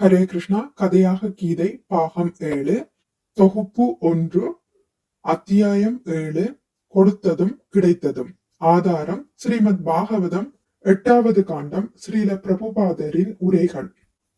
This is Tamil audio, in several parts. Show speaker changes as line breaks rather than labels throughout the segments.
ஹரே கிருஷ்ணா கதையாக கீதை பாகம் ஏழு தொகுப்பு ஒன்று அத்தியாயம் ஏழு கொடுத்ததும் கிடைத்ததும். ஆதாரம் ஸ்ரீமத் பாகவதம் எட்டாவது காண்டம் ஸ்ரீல பிரபுபாதரின் உரைகள்.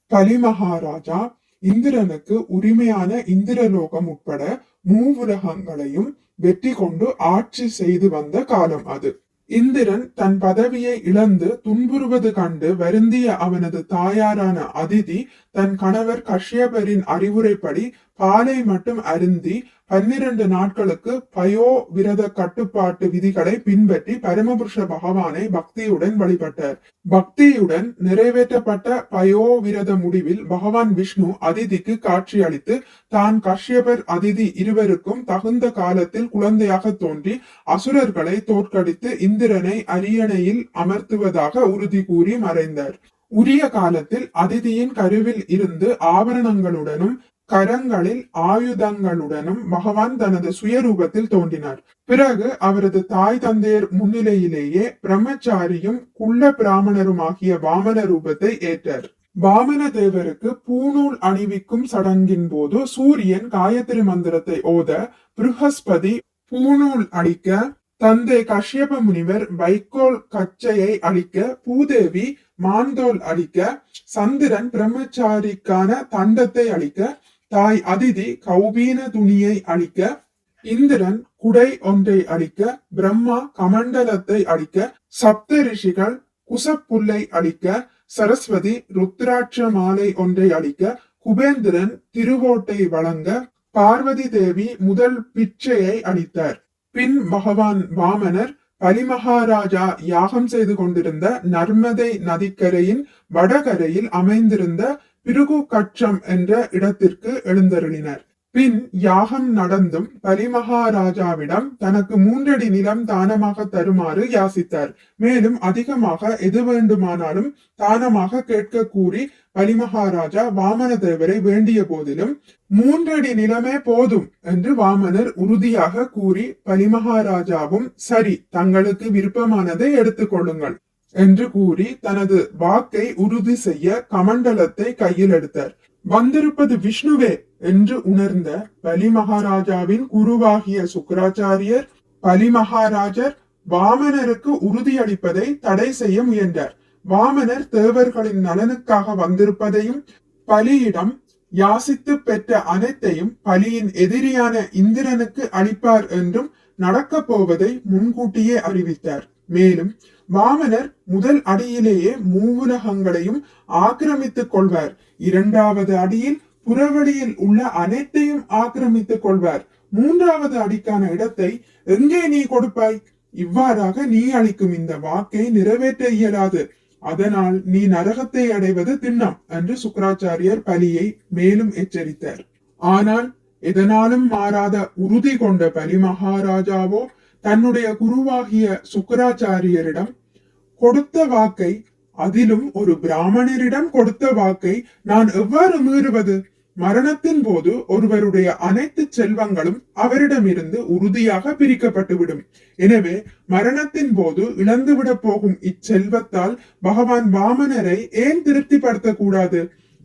பலி மகாராஜா இந்திரனுக்கு உரிமையான இந்திரலோகம் உட்பட மூவுலகங்களையும் வெற்றி கொண்டு ஆட்சி செய்து வந்த காலம் அது. இந்திரன் தன் பதவியை இழந்து துன்புறுவது கண்டு வருந்திய அவனது தாயாரான அதிதி தன் கணவர் கஷ்யபரின் அறிவுரைப்படி பாலை மட்டும் அருந்தி பன்னிரண்டு நாட்களுக்கு பயோ விரத கட்டுப்பாட்டு விதிகளை பின்பற்றி பரமபுருஷ பகவானை பக்தியுடன் வழிபட்டார். பக்தியுடன் நிறைவேற்றப்பட்ட பயோ விரத முடிவில் பகவான் விஷ்ணு அதிதிக்கு காட்சியளித்து தான் கஷ்யபர் அதிதி இருவருக்கும் தகுந்த காலத்தில் குழந்தையாக தோன்றி அசுரர்களை தோற்கடித்து இந்திரனை அரியணையில் அமர்த்துவதாக உறுதி கூறி மறைந்தார். உரிய காலத்தில் அதிதியின் கருவில் இருந்து ஆபரணங்களுடனும் கரங்களில் ஆயுதங்களுடனும் பகவான் தனது சுயரூபத்தில் தோன்றினார். பிறகு அவரது தாய் தந்தையர் முன்னிலையிலேயே பிரம்மச்சாரியும் குள்ள பிராமணரும் ஆகிய வாமன ரூபத்தை ஏற்றார். வாமன தேவருக்கு பூநூல் அணிவிக்கும் சடங்கின் போது சூரியன் காயத்ரி மந்திரத்தை ஓத பிருகஸ்பதி பூநூல் அடிக்க தந்தை கஷ்யப முனிவர் வைக்கோல் கச்சையை அளிக்க பூதேவி மாந்தோல் அளிக்க சந்திரன் பிரம்மச்சாரிக்கான தண்டத்தை அளிக்க தாய் அதிதி கௌபீன துணியை அழிக்க இந்திரன் குடை ஒன்றை அழிக்க பிரம்மா கமண்டலத்தை அழிக்க சப்த ரிஷிகள் குசப்புல்லை அழிக்க சரஸ்வதி ருத்ராட்ச மாலை ஒன்றை அழிக்க குபேந்திரன் திருவோட்டை வழங்க பார்வதி தேவி முதல் பிச்சையை அளித்தார் பின் பகவான் வாமனர் பலிமகாராஜா யாகம் செய்து கொண்டிருந்த நர்மதை நதிக்கரையின் வடகரையில் அமைந்திருந்த பிருகு கட்சம் என்ற இடத்திற்கு எழுந்தருளினர். பின் யாகம் நடந்தும் பலிமகாராஜாவிடம் தனக்கு மூன்றடி நிலம் தானமாக தருமாறு யாசித்தார். மேலும் அதிகமாக எது வேண்டுமானாலும் தானமாக கேட்க கூறி பலிமகாராஜா வாமன தேவரை வேண்டிய போதிலும் மூன்றடி நிலமே போதும் என்று வாமனர் உறுதியாக கூறி பலிமகாராஜாவும் சரி தங்களுக்கு விருப்பமானதை எடுத்துக் கொள்ளுங்கள். என்று கூறி தனது வாக்கை உறுதி செய்ய கமண்டலத்தை கையில் எடுத்தார். வந்திருப்பது விஷ்ணுவே என்று உணர்ந்த பலி மகாராஜாவின் குருவாகிய சுக்கராச்சாரியர் பலி மகாராஜர் வாமனருக்கு உறுதியளிப்பதை தடை செய்ய முயன்றார். வாமனர் தேவர்களின் நலனுக்காக வந்திருப்பதையும் பலியிடம் யாசித்து பெற்ற அனைத்தையும் பலியின் எதிரியான இந்திரனுக்கு அளிப்பார் என்றும் நடக்கப் போவதை முன்கூட்டியே அறிவித்தார். மேலும் வாமனர் முதல் அடியிலேயே மூவுலகங்களையும் ஆக்கிரமித்துக் கொள்வார். இரண்டாவது அடியில் புறவழியில் உள்ள அனைத்தையும் ஆக்கிரமித்துக் கொள்வார். மூன்றாவது அடிக்கான இடத்தை எங்கே நீ கொடுப்பாய்? இவ்வாறாக நீ அளிக்கும் இந்த வாக்கை நிறைவேற்ற இயலாது. அதனால் நீ நரகத்தை அடைவது திண்ணம் என்று சுக்கராச்சாரியர் பலியை மேலும் எச்சரித்தார். ஆனால் எதனாலும் மாறாத உறுதி கொண்ட பலி மகாராஜாவோ தன்னுடைய குருவாகிய சுக்கராச்சாரியரிடம் கொடுத்த வாக்கை அதிலும் ஒரு பிராமணரிடம் கொடுத்த வாக்கை நான் எவ்வாறு மீறுவது? மரணத்தின் போது ஒருவருடைய அனைத்து செல்வங்களும் அவரிடமிருந்து உறுதியாக பிரிக்கப்பட்டுவிடும். எனவே மரணத்தின் போது இழந்துவிட போகும் இச்செல்வத்தால் பகவான் வாமனரை ஏன் திருப்திப்படுத்தக்கூடாது?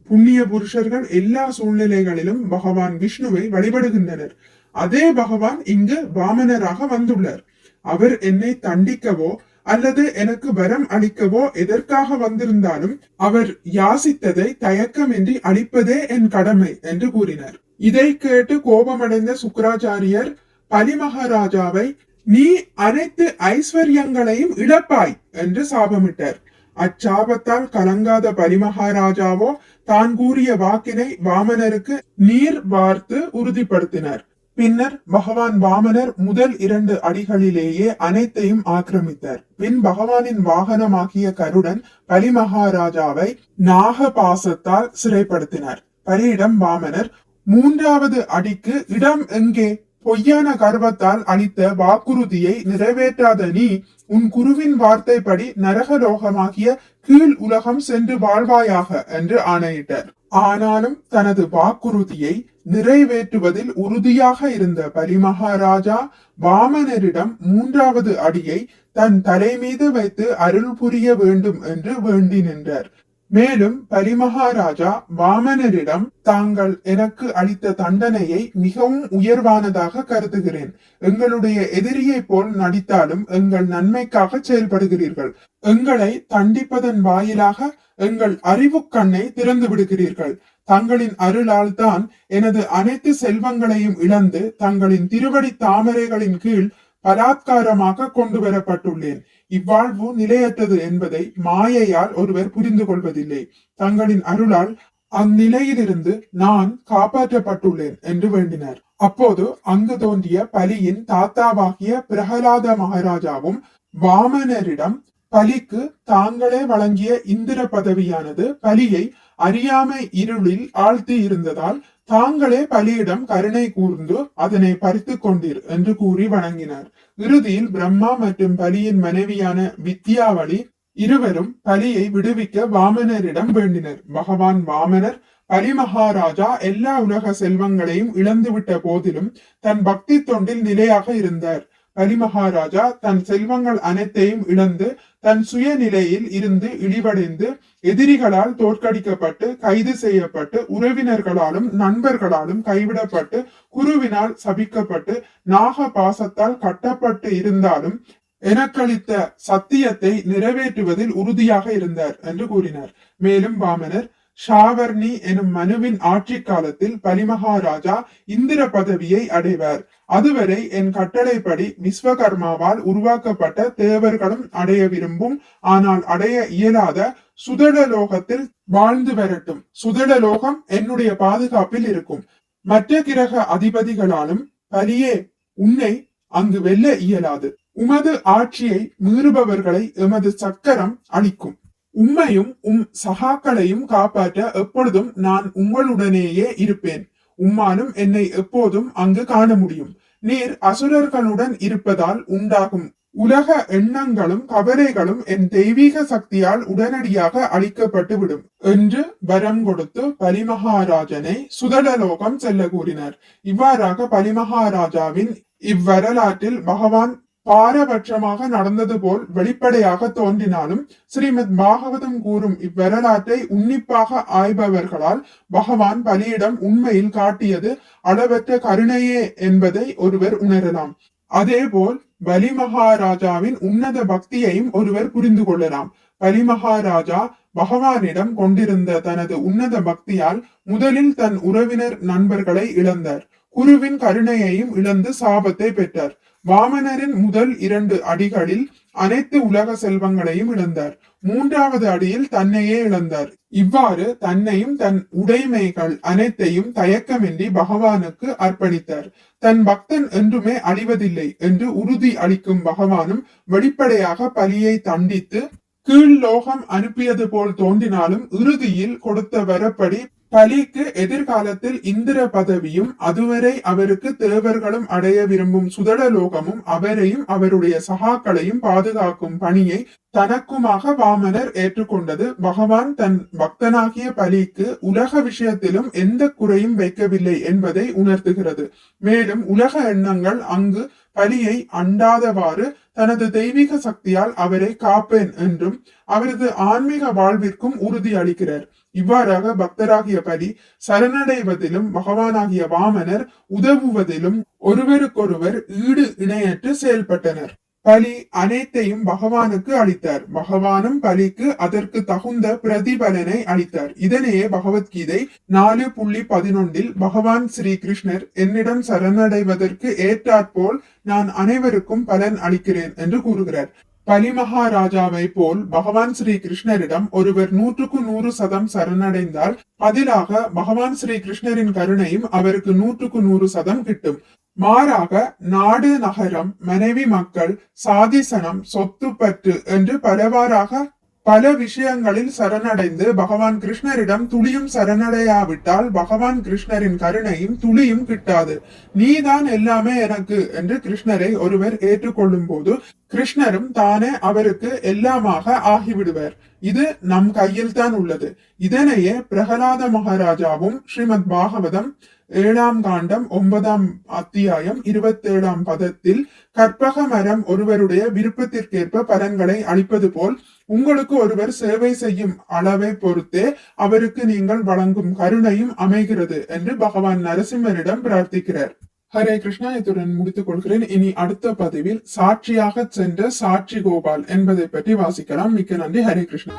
புண்ணிய புருஷர்கள் எல்லா சூழ்நிலைகளிலும் பகவான் விஷ்ணுவை வழிபடுகின்றனர். அதே பகவான் இங்கு வாமனராக வந்துள்ளார். அவர் என்னை தண்டிக்கவோ அல்லது எனக்கு வரம் அளிக்கவோ எதற்காக வந்திருந்தாலும் அவர் யாசித்ததை தயக்கமின்றி அளிப்பதே என் கடமை என்று கூறினார். இதை கேட்டு கோபமடைந்த சுக்கராச்சாரியர் பலிமகாராஜாவை நீ அனைத்து ஐஸ்வர்யங்களையும் இழப்பாய் என்று சாபமிட்டார். அச்சாபத்தால் கலங்காத பலிமகாராஜாவோ தான் கூறிய வாக்கினை வாமனருக்கு நீர் வார்த்து உறுதிப்படுத்தினார். பின்னர் பகவான் வாமனர் முதல் இரண்டு அடிகளிலேயே அனைத்தையும் ஆக்கிரமித்தார். பின் பகவானின் வாகனமாகிய கருடன் பலிமகாராஜாவை நாகபாசத்தால் சிறைப்படுத்தினார். பரியிடம் வாமனர் மூன்றாவது அடிக்கு இடம் எங்கே? பொய்யான கர்வத்தால் அளித்த வாக்குறுதியை நிறைவேற்றாத நீ உன் குருவின் வார்த்தைப்படி நரகலோகமாகிய கீழ் உலகம் சென்று வாழ்வாயாக என்று ஆணையிட்டார். ஆனாலும் தனது வாக்குறுதியை நிறைவேற்றுவதில் உறுதியாக இருந்த பலிமகாராஜா வாமனரிடம் மூன்றாவது அடியை தன் தலைமீது வைத்து அருள் புரிய வேண்டும் என்று வேண்டி நின்றார். மேலும் பரிமகாராஜா வாமனரிடம் தாங்கள் எனக்கு அளித்த தண்டனையை மிகவும் உயர்வானதாக கருதுகிறேன். எங்களுடைய எதிரியை போல் நடித்தாலும் எங்கள் நன்மைக்காக செயல்படுகிறீர்கள். எங்களை தண்டிப்பதன் வாயிலாக எங்கள் அறிவு கண்ணை திறந்து விடுகிறீர்கள். தங்களின் அருளால் தான் எனது அனைத்து செல்வங்களையும் இழந்து தங்களின் திருவடி தாமரைகளின் கீழ் பலாத்காரமாக கொண்டு வரப்பட்டுள்ளேன் இவ்வாழ்வு நிலையற்றது என்பதை மாயையால் ஒருவர் புரிந்து கொள்வதில்லை. தங்களின் அருளால் அந்நிலையிலிருந்து நான் காப்பாற்றப்பட்டுள்ளேன் என்று வேண்டினார். அப்போது அங்கு தோன்றிய பலியின் தாத்தாவாகிய பிரகலாத மகாராஜாவும் வாமனரிடம் பலிக்கு தாங்களே வழங்கிய இந்திர பதவியானது பலியை அறியாமை இருளில் ஆழ்த்தி இருந்ததால் தாங்களே பலியிடம் கருணை கூர்ந்து அதனை பறித்துக் கொண்டீர் என்று கூறி வணங்கினார். இறுதியில் பிரம்மா மற்றும் பலியின் மனைவியான வித்யாவளி இருவரும் பலியை விடுவிக்க வாமனரிடம் வேண்டினர். பகவான் வாமனர் பலி மகாராஜா எல்லா உலக செல்வங்களையும் இழந்துவிட்ட போதிலும் தன் பக்தி தொண்டில் நிலையாக இருந்தார். அலிமஹாராஜா தன் செல்வங்கள் அனைத்தையும் இழந்து தன் சுயநிலையில் இருந்து இழிவடைந்து எதிரிகளால் தோற்கடிக்கப்பட்டு கைது செய்யப்பட்டு உறவினர்களாலும் நண்பர்களாலும் கைவிடப்பட்டு குருவினால் சபிக்கப்பட்டு நாக பாசத்தால் கட்டப்பட்டு இருந்தாலும் எனக்களித்த சத்தியத்தை நிறைவேற்றுவதில் உறுதியாக இருந்தார் என்று கூறினார். மேலும் வாமனர் ஷாவர்ணி எனும் மனுவின் ஆட்சி காலத்தில் பலிமகாராஜா இந்திர பதவியை அடைவார். அதுவரை என் கட்டளைப்படி விஸ்வகர்மாவால் உருவாக்கப்பட்ட தேவர்களும் அடைய விரும்பும் ஆனால் அடைய இயலாத சுதடலோகத்தில் வாழ்ந்து வரட்டும். சுதடலோகம் என்னுடைய பாதுகாப்பில் இருக்கும். மற்ற கிரக அதிபதிகளாலும் பலியே உன்னை அங்கு வெல்ல இயலாது. உமது ஆட்சியை மீறுபவர்களை எமது சக்கரம் அளிக்கும் உம்மையும் உம் சகாக்களையும் காப்பாற்ற எப்பொழுதும் நான் உங்களுடனேயே இருப்பேன். உம்மானும் என்னை எப்போதும் அங்கு காண முடியும். நீர் அசுரர்களுடன் இருப்பதால் உண்டாகும். உலக எண்ணங்களும் கவலைகளும் என் தெய்வீக சக்தியால் உடனடியாக அழிக்கப்பட்டு விடும். என்று வரம் கொடுத்து பலிமகாராஜனை சுதடலோகம் செல்ல கூறினர். இவ்வாறாக பலிமகாராஜாவின் இவ்வரலாற்றில் பகவான் பாரபட்சமாக நடந்தது போல் வெளிப்படையாக தோன்றினாலும் ஸ்ரீமத் பாகவதம் கூறும் இவ்வரலாற்றை உன்னிப்பாக ஆய்பவர்களால் பகவான் பலியிடம் உண்மையில் காட்டியது அளவற்ற கருணையே என்பதை ஒருவர் உணரலாம். அதேபோல் பலி மகாராஜாவின் உன்னத பக்தியையும் ஒருவர் புரிந்து கொள்ளலாம். பலி மகாராஜா பகவானிடம் கொண்டிருந்த தனது உன்னத பக்தியால் முதலில் தன் உறவினர் நண்பர்களை இழந்தார். குருவின் கருணையையும் இழந்து சாபத்தை பெற்றார். வாமனரின் முதல் இரண்டு அடிகளில் அனைத்து உலக செல்வங்களையும் இழந்தார். மூன்றாவது அடியில் தன்னையே இழந்தார். இவ்வாறு தன்னையும் தன் உடைமைகள் அனைத்தையும் தயக்கமின்றி பகவானுக்கு அர்ப்பணித்தார். தன் பக்தன் என்றுமே அழிவதில்லை என்று உறுதி அளிக்கும் பகவானும் வெளிப்படையாக பலியை தண்டித்து கீழ் லோகம் அனுப்பியது போல் தோன்றினாலும் இறுதியில் கொடுத்த வரப்படி பலிக்கு எதிர்காலத்தில் இந்திர பதவியும் அதுவரை அவருக்கு தேவர்களும் அடைய விரும்பும் சுதடலோகமும் அவரையும் அவருடைய சகாக்களையும் பாதுகாக்கும் பணியை தனக்குமாக வாமனர் ஏற்றுக்கொண்டது. பகவான் தன் பக்தனாகிய பலிக்கு உலக விஷயத்திலும் எந்த குறையும் வைக்கவில்லை என்பதை உணர்த்துகிறது. மேலும் உலக எண்ணங்கள் அங்கு பலியை அண்டாதவாறு தனது தெய்வீக சக்தியால் அவரை காப்பேன் என்றும் அவரது ஆன்மீக வாழ்விற்கும் உறுதி அளிக்கிறார். இவ்வாறாக பக்தராகிய பலி சரணடைவதிலும் பகவானாகிய வாமனர் உதவுவதிலும் ஒருவருக்கொருவர் ஈடு இணையற்று செயல்பட்டனர். பலி அனைத்தையும் பகவானுக்கு அளித்தார். பகவானும் பலிக்கு அதற்கு தகுந்த பிரதிபலனை அளித்தார். இதனையே பகவத்கீதை நாலு புள்ளி பதினொன்றில் பகவான் ஸ்ரீ கிருஷ்ணர் என்னிடம் சரணடைவதற்கு ஏற்றாற்போல் நான் அனைவருக்கும் பலன் அளிக்கிறேன் என்று கூறுகிறார். பலி மகாராஜாவை போல் பகவான் ஸ்ரீ கிருஷ்ணரிடம் ஒருவர் நூற்றுக்கு நூறு சதம் சரணடைந்தால் பதிலாக பகவான் ஸ்ரீ கிருஷ்ணரின் கருணையும் அவருக்கு நூற்றுக்கு நூறு சதம் கிட்டும். மாறாக நாடு நகரம் மனைவி மக்கள் சாதிசனம் சொத்து பற்று என்று பலவாறாக பல விஷயங்களில் சரணடைந்து பகவான் கிருஷ்ணரிடம் துளியும் சரணடையாவிட்டால் பகவான் கிருஷ்ணரின் கருணையும் துளியும் கிட்டாது. நீதான் எல்லாமே எனக்கு என்று கிருஷ்ணரை ஒருவர் ஏற்றுக்கொள்ளும் போது கிருஷ்ணரும் தானே அவருக்கு எல்லாமாக ஆகிவிடுவர். இது நம் கையில் தான் உள்ளது. இதனையே பிரகலாத மகாராஜாவும் ஸ்ரீமத் பாகவதம் ஏழாம் காண்டம் ஒன்பதாம் அத்தியாயம் இருபத்தேழாம் பதத்தில் கற்பக மரம் ஒருவருடைய விருப்பத்திற்கேற்ப பலன்களை அளிப்பது போல் உங்களுக்கு ஒருவர் சேவை செய்யும் அளவை பொறுத்தே அவருக்கு நீங்கள் வழங்கும் கருணையும் அமைகிறது என்று பகவான் நரசிம்மரிடம் பிரார்த்திக்கிறார். ஹரே கிருஷ்ணா இத்துடன் முடித்துக் கொள்கிறேன். இனி அடுத்த பதிவில் சாட்சியாக சென்ற சாட்சி கோபால் என்பதை பற்றி வாசிக்கலாம். மிக்க நன்றி. ஹரே கிருஷ்ணா.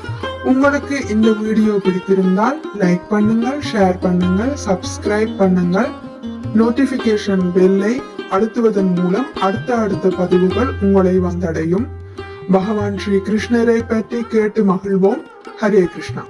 உங்களுக்கு இந்த வீடியோ பிடித்திருந்தால் லைக் பண்ணுங்கள் ஷேர் பண்ணுங்கள் சப்ஸ்கிரைப் பண்ணுங்கள். நோட்டிபிகேஷன் பெல்லை அழுத்துவதன் மூலம் அடுத்த அடுத்த பதிவுகள் உங்களை வந்தடையும். பகவான் ஸ்ரீ கிருஷ்ணரை பற்றி கேட்டு மகிழ்வோம். ஹரே கிருஷ்ணா.